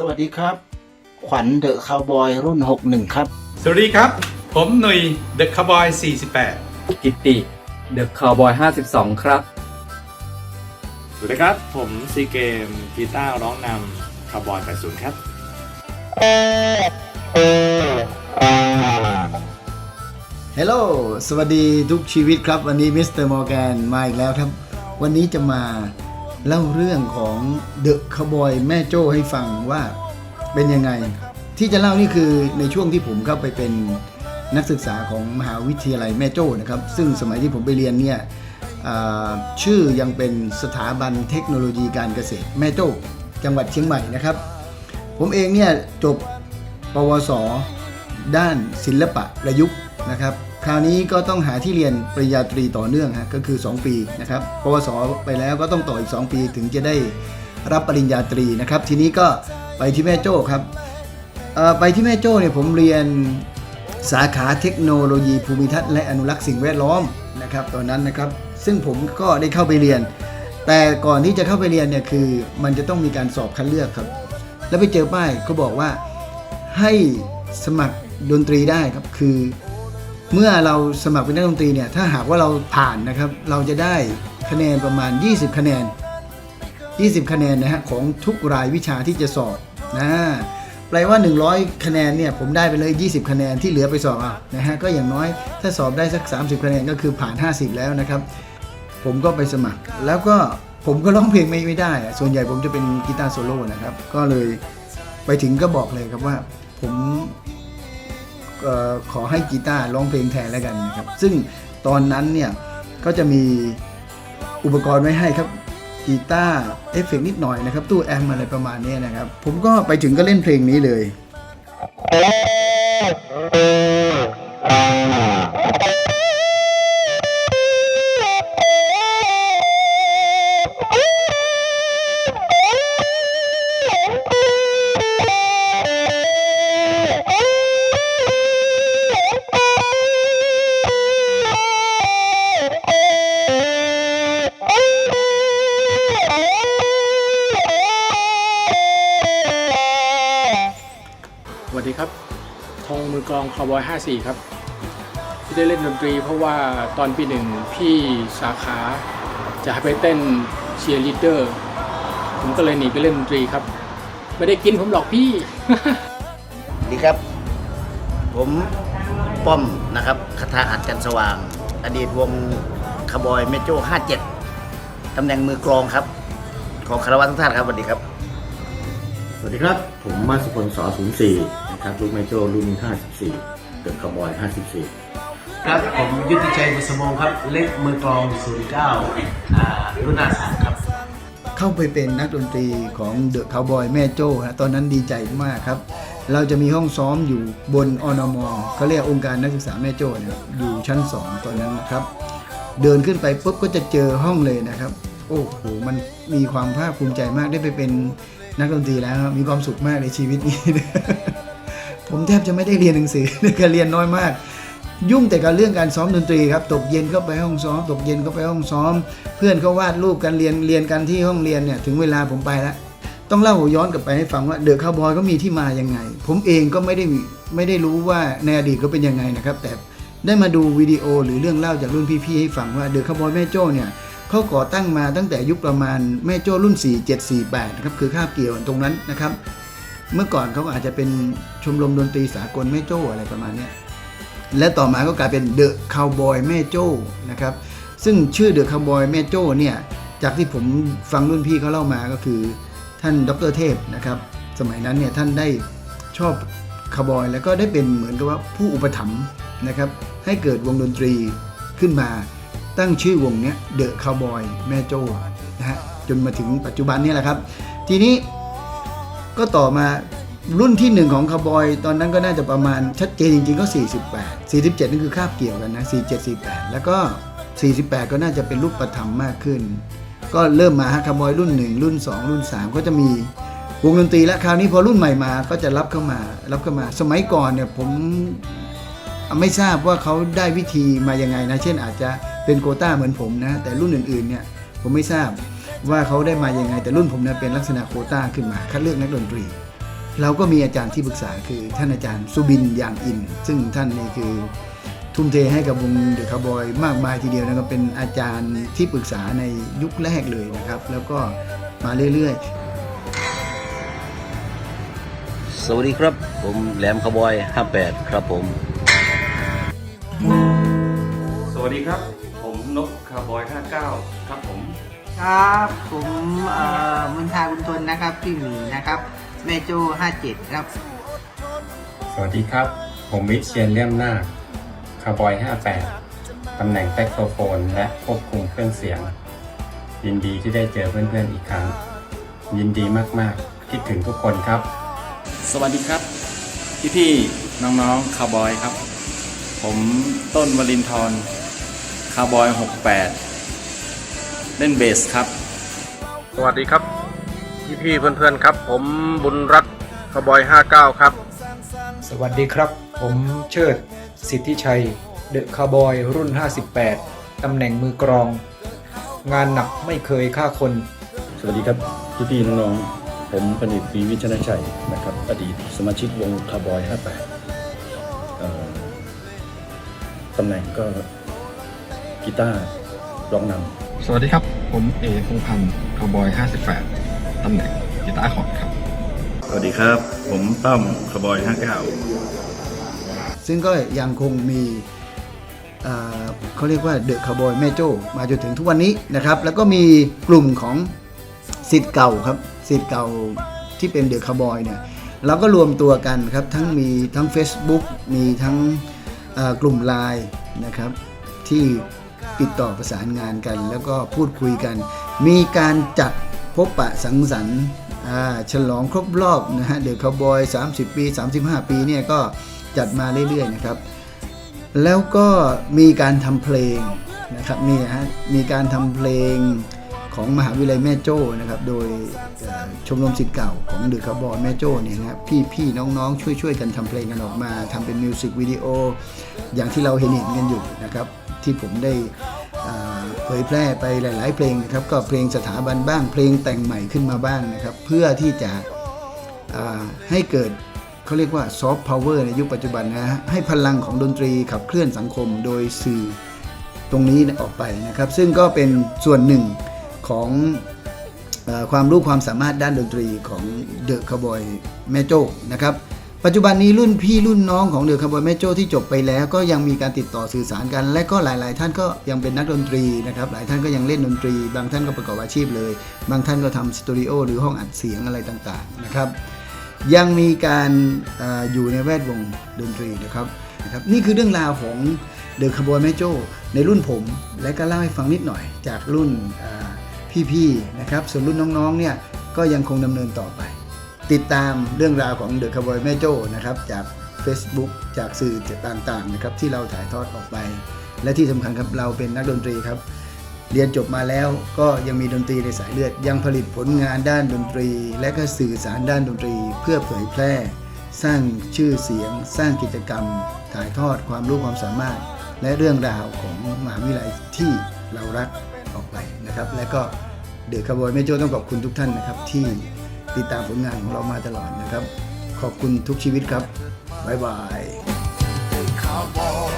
สวัสดีครับ ขวัญเดอะคาวบอยรุ่น 61 ครับ สวัสดีครับ ผมหนุ่ยเดอะคาร์บอย48 กิตติเดอะคาวบอย52 ครับ สวัสดีครับ ผมซีเกมกีตาร์ร้องนำคาร์บอย80 ครับฮลโหล สวัสดีทุกชีวิตครับ วันนี้มิสเตอร์มอร์แกนมาอีกแล้วครับ วันนี้จะมา เล่าเรื่องของเดอะคาบอยแม่โจ้ให้ฟังว่าเป็นยังไง ที่จะเล่านี่คือในช่วงที่ผมเข้าไปเป็นนักศึกษาของมหาวิทยาลัยแม่โจ้นะครับ ซึ่งสมัยที่ผมไปเรียนเนี่ยชื่อยังเป็นสถาบันเทคโนโลยีการเกษตรแม่โจ้จังหวัดเชียงใหม่นะครับ ผมเองเนี่ยจบปวสด้านศิลปะประยุกต์นะครับ คราวนี้ก็ต้องหาที่เรียนปริญญาตรีต่อเนื่องฮะก็คือ 2 ปีนะครับปวสไปแล้วก็ต้องต่ออีก 2 ปีถึงจะได้รับปริญญาตรีนะครับ ทีนี้ก็ไปที่แม่โจ้ครับไปที่แม่โจ้เนี่ยผมเรียนสาขาเทคโนโลยีภูมิทัศน์และอนุรักษ์สิ่งแวดล้อมนะครับตอนนั้นนะครับซึ่งผมก็ได้เข้าไปเรียน แต่ก่อนที่จะเข้าไปเรียนเนี่ยคือมันจะต้องมีการสอบคัดเลือกครับ แล้วไปเจอป้ายเขาบอกว่าให้สมัครดนตรีได้ครับคือ เมื่อเราสมัครเป็นนักดนตรีเนี่ยถ้าหากว่าเราผ่านนะครับเราจะได้คะแนนประมาณ 20 คะแนน 20 คะแนนนะฮะของทุกรายวิชาที่จะสอบนะแปลว่า 100 คะแนนเนี่ยผมได้ไปเลย 20 คะแนนที่เหลือไปสอบเอานะฮะก็อย่างน้อยถ้าสอบได้สัก 30 คะแนนก็คือผ่าน 50 แล้วนะครับ ผมก็ไปสมัคร แล้วก็ผมก็ร้องเพลงไม่ไมได้ ส่วนใหญ่ผมจะเป็นกีตาร์โซโล่นะครับ ก็เลยไปถึงก็บอกเลยครับว่าผม ขอให้กีตาร์ร้องเพลงแทนแล้วกันนะครับ ซึ่งตอนนั้นเนี่ยก็จะมีอุปกรณ์ไว้ให้ครับกีตาร์เอฟเฟกต์นิดหน่อยนะครับ ตู้แอมป์อะไรประมาณนี้นะครับ ผมก็ไปถึงก็เล่นเพลงนี้เลย สวัสดีครับทองมือกลองคาวบอย54 ครับ ที่ได้เล่นดนตรีเพราะว่าตอนปีหนึ่งพี่สาขาจะให้ไปเต้นเชียร์ลีดเดอร์ผมก็เลยหนีไปเล่นดนตรีครับ ไม่ได้กินผมหรอกพี่ดีครับ ผมป้อมนะครับคาถาอัดกันสว่าง อดีตวงคาร์บอยเมโจ้57ตำแหน่งมือกลองครับ ขอคารวะทุกท่านครับสวัสดีครับ สวัสดีครับ ผมมาสุพลสอ04 นะครับลูกแมโจรุ่น 54เกิดคาร์บอย 54 ครับผมยุทธชัยบุษมงครับ เล็กมือกลอง 09อ่ารุ่นหน้าสามครับ เข้าไปเป็นนักดนตรีของเดอะคาวบอยแม่โจ้ฮะตอนนั้นดีใจมากครับ เราจะมีห้องซ้อมอยู่บนอนมเขาเรียกองค์การนักศึกษาแม่โจ้เนี่ยอยู่ชั้น 2 ตอนนั้นนะครับ เดินขึ้นไปปุ๊บก็จะเจอห้องเลยนะครับโอ้โห มันมีความภาคภูมิใจมากได้ไปเป็นนักดนตรีแล้วครับมีความสุขมากในชีวิตนี้ ผมแทบจะไม่ได้เรียนหนังสือการเรียนน้อยมาก ยุ่งแต่กับเรื่องการซ้อมดนตรีครับตกเย็นก็ไปห้องซ้อม ตกเย็นก็ไปห้องซ้อม เพื่อนเขาวาดรูปกันเรียนเรียนกันที่ห้องเรียนเนี่ยถึงเวลาผมไปแล้วต้องเล่าย้อนกลับไปให้ฟังว่าเดอะคาวบอยก็มีที่มายังไง ผมเองก็ไม่ได้ไม่ได้รู้ว่าในอดีตก็เป็นยังไงนะครับ แต่ได้มาดูวิดีโอหรือเรื่องเล่าจากรุ่นพี่ๆให้ฟังว่าเดอะคาวบอยแม่โจ้เนี่ยเขาก่อตั้งมาตั้งแต่ยุคประมาณแม่โจ้รุ่น 4748นะครับคือคาบเกี่ยวตรงนั้นนะครับ เมื่อก่อนเขาอาจจะเป็นชมรมดนตรีสากลแม่โจ้อะไรประมาณนี้และต่อมาก็กลายเป็นเดอะคาวบอยแม่โจ้นะครับซึ่งชื่อเดอะคาวบอยแม่โจ้เนี่ยจากที่ผมฟังรุ่นพี่เขาเล่ามาก็คือ ท่านดรเทพนะครับสมัยนั้นเนี่ยท่านได้ชอบคาวบอย แล้วก็ได้เป็นเหมือนกับว่าผู้อุปถัมภ์นะครับให้เกิดวงดนตรีขึ้นมาตั้งชื่อวงเนี้ยเดอะคาวบอยแม่โจ้นะฮะจนมาถึงปัจจุบันนี้แหละครับ ทีนี้ ก็ต่อมารุ่นที่หนึ่งของคาร์บอย ตอนนั้นก็น่าจะประมาณชัดเจนจริงๆก็ 48 47 นี่คือคาบเกี่ยวกันนะ 47 48 แล้วก็ 48 ก็น่าจะเป็นรูปประธรรมมากขึ้น ก็เริ่มมาฮะคาร์บอยรุ่น 1 รุ่น 2 รุ่น 3 ก็จะมีวงดนตรีแล้วคราวนี้พอรุ่นใหม่มาก็จะรับเข้ามารับเข้ามา สมัยก่อนเนี่ยผมไม่ทราบว่าเขาได้วิธีมายังไงนะ เช่นอาจจะเป็นโควต้าเหมือนผมนะ แต่รุ่นอื่นๆเนี่ยผมไม่ทราบ ว่าเขาได้มายังไงแต่รุ่นผมเนี่ยเป็นลักษณะโควต้าขึ้นมา คัดเลือกนักดนตรี เราก็มีอาจารย์ที่ปรึกษาคือท่านอาจารย์สุบินยางอิน ซึ่งท่านนี่คือทุ่มเทให้กับวงเดอะคาร์บอยมากมายทีเดียวนะครับเป็นอาจารย์ที่ปรึกษาในยุคแรกเลยนะครับ แล้วก็มาเรื่อยๆ สวัสดีครับ ผมแหลมขบอย 58 ครับผม สวัสดีครับ ผมนกคาร์บอย 59 ครับผม ครับผมเอ่อมุนทาบุญทนนะครับพี่หมีนะครับแม่โจ้57 ครับ สวัสดีครับ ผมวิเชียนเลี่ยมนาคคาร์บอย 58 ตำแหน่งแซกโซโฟน และควบคุมเครื่องเสียง ยินดีที่ได้เจอเพื่อนๆอีกครั้ง ยินดีมากๆ คิดถึงทุกคนครับ สวัสดีครับ พี่พี่ๆน้องๆคาร์บอยครับ ผมต้นวลินทร์คาร์บอย 68 เล่นเบสครับ สวัสดีครับ พี่พี่ๆเพื่อนๆครับ ผมบุญรัตน์ขบอย59 ครับ สวัสดีครับ ผมเชิด สิทธิชัย เดอะคาร์บอยรุ่น 58 ตำแหน่งมือกรอง งานหนักไม่เคยฆ่าคน สวัสดีครับ พี่พี่ๆน้องๆผมผนิตปีวิชนะชัยนะครับ อดีตสมาชิกวงคาร์บอย 58เอ่อตำแหน่งก็กีตาร์ร้องนำ สวัสดีครับ ผมเอพงพันธ์คาร์บอย 58 ตำแหน่งกีตาร์คอร์ดครับ สวัสดีครับ ผมต้อมขบอย 59 ซึ่งก็ยังคงมีเอ่อเขาเรียกว่าเดอะคาร์บอยแม่โจ้มาจนถึงทุกวันนี้นะครับ แล้วก็มีกลุ่มของสิทธิ์เก่าครับสิทธิ์เก่าที่เป็นเดอะคาร์บอยเนี่ยเราก็รวมตัวกันครับ ทั้งมีทั้ง Facebook มีทั้งเอ่อกลุ่มไลน์นะครับที่ ติดต่อประสานงานกัน แล้วก็พูดคุยกัน มีการจัดพบปะสังสรรค์ฉลองครบรอบนะฮะเดอะคาร์บอย 30 ปี 35 ปีเนี่ยก็จัดมาเรื่อยๆนะครับ แล้วก็มีการทำเพลงนะครับนี่ฮะมีการทำเพลง ของมหาวิทยาลัยแม่โจ้นะครับโดยชมรมศิษย์เก่าของเดอะคาร์บอยแม่โจ้เนี่ยนะครับพี่ๆน้องๆ ช่วยๆกันทำเพลงกันออกมาทำเป็นมิวสิกวิดีโออย่างที่เราเห็นเห็นกันอยู่นะครับที่ผมได้เผยแพร่ไปหลาย ๆ เพลงนะครับก็เพลงสถาบันบ้าง เพลงแต่งใหม่ขึ้นมาบ้างนะครับเพื่อที่จะให้เกิดเขาเรียกว่าซอฟต์พาวเวอร์ในยุคปัจจุบันนะฮะให้พลังของดนตรีขับเคลื่อนสังคมโดยสื่อตรงนี้ออกไปนะครับ ซึ่งก็เป็นส่วนหนึ่ง ของอความรู้ความสามารถด้านดนตรีของเดอะคาร์บอยแม่โจ้นะครับปัจจุบันนี้รุ่นพี่รุ่นน้องของเดอะคาร์บอยแม่โจ้ที่จบไปแล้ว ก็ยังมีการติดต่อสื่อสารกัน และก็หลาย ๆ ท่านก็ยังเป็นนักดนตรีนะครับหลายท่านก็ยังเล่นดนตรี บางท่านก็ประกอบอาชีพเลย บางท่านก็ทำสตูดิโอหรือห้องอัดเสียงอะไรต่าง ๆ นะครับ ยังมีการออยู่ในแวดวงดนตรีนะครับนะครับนี่คือเรื่องราวของเดอะคาร์บอยแม่โจ้ในรุ่นผม และก็เล่าให้ฟังนิดหน่อยจากรุ่น พี่ๆนะครับส่วนรุ่นน้องๆเนี่ยก็ยังคงดำเนินต่อไป ติดตามเรื่องราวของเดอะคาร์บอยแม่โจ้นะครับจาก Facebook จากสื่อต่างๆนะครับที่เราถ่ายทอดออกไป และที่สำคัญครับเราเป็นนักดนตรีครับเรียนจบมาแล้วก็ยังมีดนตรีในสายเลือด ยังผลิตผลงานด้านดนตรี และก็สื่อสารด้านดนตรี เพื่อเผยแพร่ สร้างชื่อเสียง สร้างกิจกรรม ถ่ายทอดความรู้ความสามารถ และเรื่องราวของมหาวิทยาลัยที่เรารัก ออกไปนะครับ และก็เดือดขบวนแม่โจ้ต้องขอบคุณทุกท่านนะครับ ที่ติดตามผลงานของเรามาตลอดนะครับ ขอบคุณทุกชีวิตครับบ๊ายบาย Cowboy